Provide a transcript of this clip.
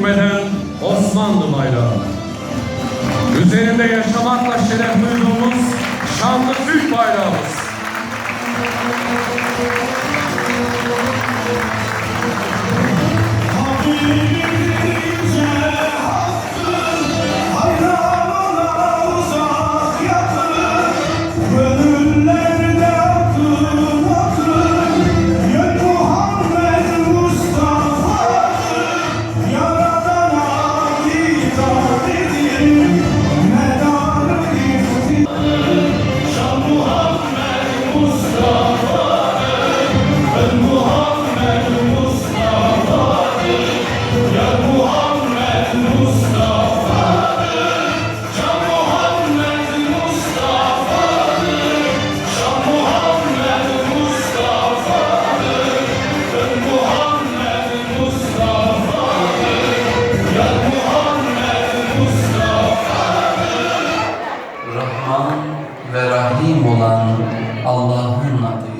inmeden Osmanlı bayrağı. Üzerinde yaşamakla şeref duyduğumuz Allah'ın adıyla.